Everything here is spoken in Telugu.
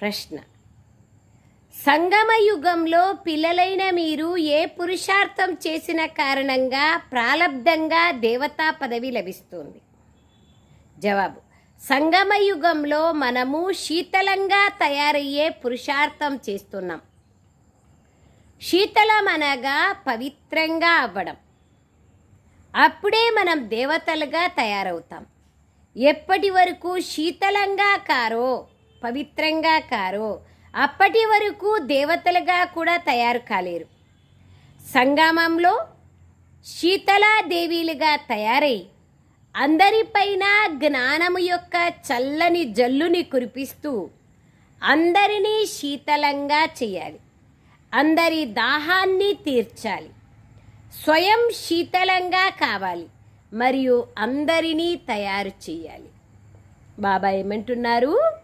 ప్రశ్న. సంగమయుగంలో పిల్లలైన మీరు ఏ పురుషార్థం చేసిన కారణంగా ప్రాలబ్ధంగా దేవతా పదవి లభిస్తుంది? జవాబు. సంగమ యుగంలో మనము శీతలంగా తయారయ్యే పురుషార్థం చేస్తున్నాం. శీతలం అనగా పవిత్రంగా అవ్వడం. అప్పుడే మనం దేవతలుగా తయారవుతాం. ఎప్పటి వరకు శీతలంగా కారో పవిత్రంగా కారో. అప్పటి వరకు దేవతలుగా కూడా తయారు కాలేరు. సంగమంలో శీతలాదేవీలుగా తయారై అందరిపైన జ్ఞానము యొక్క చల్లని జల్లుని కురిపిస్తూ అందరినీ శీతలంగా చేయాలి. అందరి దాహాన్ని తీర్చాలి. స్వయం శీతలంగా కావాలి. మరియు అందరినీ తయారు చేయాలి. బాబా ఏమంటున్నారు?